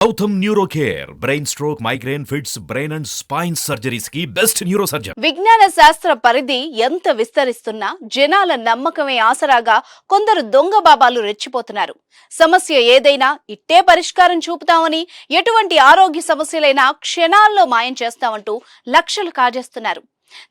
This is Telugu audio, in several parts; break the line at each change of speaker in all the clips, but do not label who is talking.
Gautam neuro care brain stroke migraine fits brain and spine సర్జరీస్కి best neuro surgeon
విజ్ఞాన శాస్త్ర పరిధి ఎంత విస్తరిస్తున్నా జనాల నమ్మకమే ఆసరాగా కొందరు దొంగ బాబాలు రెచ్చిపోతున్నారు. సమస్య ఏదైనా ఇట్టే పరిష్కారం చూపుతామని ఎటువంటి ఆరోగ్య సమస్యలైనా క్షణాల్లో మాయం చేస్తామంటూ లక్షలు కాజేస్తున్నారు.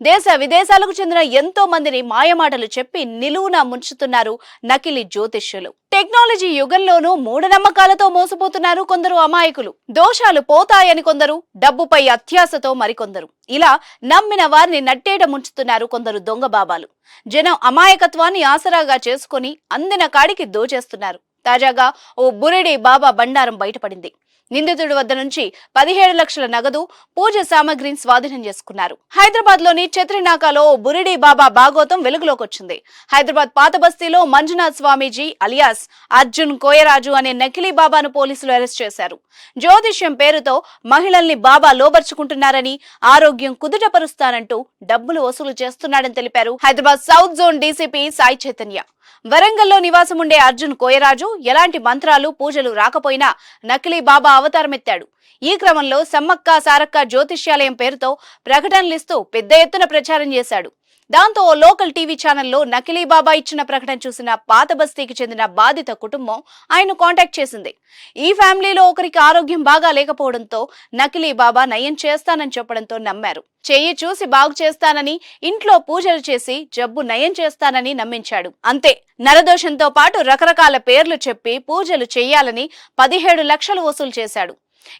దేశ విదేశాలకు చెందిన ఎంతో మందిని మాయమాటలు చెప్పి నిలువున ముంచుతున్నారు నకిలీ జ్యోతిష్యులు. టెక్నాలజీ యుగంలోనూ మూఢనమ్మకాలతో మోసపోతున్నారు కొందరు అమాయకులు. దోషాలు పోతాయని కొందరు డబ్బుపై అత్యాశతో మరికొందరు. ఇలా నమ్మిన వారిని నట్టేట ముంచుతున్నారు కొందరు దొంగ బాబాలు. జనం అమాయకత్వాన్ని ఆసరాగా చేసుకొని అందిన కాడికి దోచేస్తున్నారు. తాజాగా ఓ బురిడి బాబా బండారం బయటపడింది. నిందితుడి వద్ద నుంచి పదిహేడు లక్షల నగదు పూజ సామగ్రిని స్వాధీనం చేసుకున్నారు. హైదరాబాద్లోని చత్రినాకాలో బురిడి బాబా భాగోతం వెలుగులోకి వచ్చింది హైదరాబాద్ పాత బస్తీలో మంజునాథ్ స్వామీజీ అలియాస్ అర్జున్ కోయరాజు అనే నకిలీ బాబాను పోలీసులు అరెస్ట్ చేశారు. జ్యోతిష్యం పేరుతో మహిళల్ని బాబా లోబర్చుకుంటున్నారని ఆరోగ్యం కుదుటపరుస్తానంటూ డబ్బులు వసూలు చేస్తున్నాడని తెలిపారు Hyderabad south zone DCP Sai Chaitanya. వరంగల్లో నివాసం ఉండే అర్జున్ కోయరాజు ఎలాంటి మంత్రాలు పూజలు రాకపోయినా నకిలీ బాబా అవతారమెత్తాడు. ఈ క్రమంలో సమ్మక్క సారక్క జ్యోతిష్యాలయం పేరుతో ప్రకటనలిస్తూ పెద్ద ఎత్తున ప్రచారం చేశాడు. దాంతో ఓ లోకల్ టీవీ ఛానల్లో నకిలీ బాబా ఇచ్చిన ప్రకటన చూసిన పాత బస్తీకి చెందిన బాధిత కుటుంబం ఆయన కాంటాక్ట్ చేసింది. ఈ ఫ్యామిలీలో ఒకరికి ఆరోగ్యం బాగా లేకపోవడంతో నకిలీ బాబా నయం చేస్తానని చెప్పడంతో నమ్మారు. చెయ్యి చూసి బాగు చేస్తానని ఇంట్లో పూజలు చేసి జబ్బు నయం చేస్తానని నమ్మించాడు. అంతే. నరదోషంతో పాటు రకరకాల పేర్లు చెప్పి పూజలు చెయ్యాలని పదిహేడు లక్షలు వసూలు చేశాడు.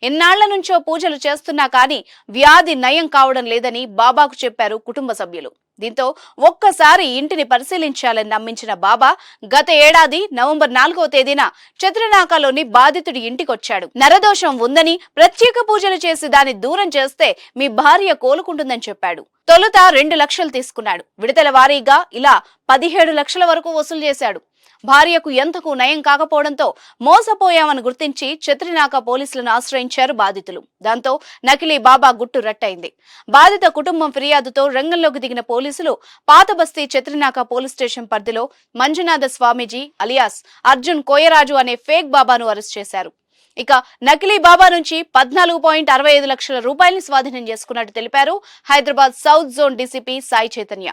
ఎన్నాళ్ళ నుంచో పూజలు చేస్తున్నా కానీ వ్యాధి నయం కావడం లేదని బాబాకు చెప్పారు కుటుంబ సభ్యులు. దీంతో ఒక్కసారి ఇంటిని పరిశీలించాలని నమ్మించిన బాబా గత ఏడాది నవంబర్ నాలుగో తేదీన చత్రనాకలోని బాధితుడి ఇంటికొచ్చాడు. నరదోషం ఉందని ప్రత్యేక పూజలు చేసి దాన్ని దూరం చేస్తే మీ భార్య కోలుకుంటుందని చెప్పాడు. తొలుత రెండు లక్షలు తీసుకున్నాడు. విడతల వారీగా ఇలా పదిహేడు లక్షల వరకు వసూలు చేశాడు. భార్యకు ఎంతకు నయం కాకపోవడంతో మోసపోయామని గుర్తించి చత్రినాక పోలీసులను ఆశ్రయించారు బాధితులు. దాంతో నకిలీ బాబా గుట్టు రట్టయింది. బాధిత కుటుంబం ఫిర్యాదుతో రంగంలోకి దిగిన పోలీసులు పాతబస్తీ చత్రినాక పోలీస్ స్టేషన్ పరిధిలో మంజునాథ స్వామీజీ అలియాస్ అర్జున్ కోయరాజు అనే ఫేక్ బాబాను అరెస్ట్ చేశారు. ఇక నకిలీ బాబా నుంచి పద్నాలుగు పాయింట్ అరవై ఐదు లక్షల రూపాయలను స్వాధీనం చేసుకున్నట్టు తెలిపారు Hyderabad south zone DCP Sai Chaitanya.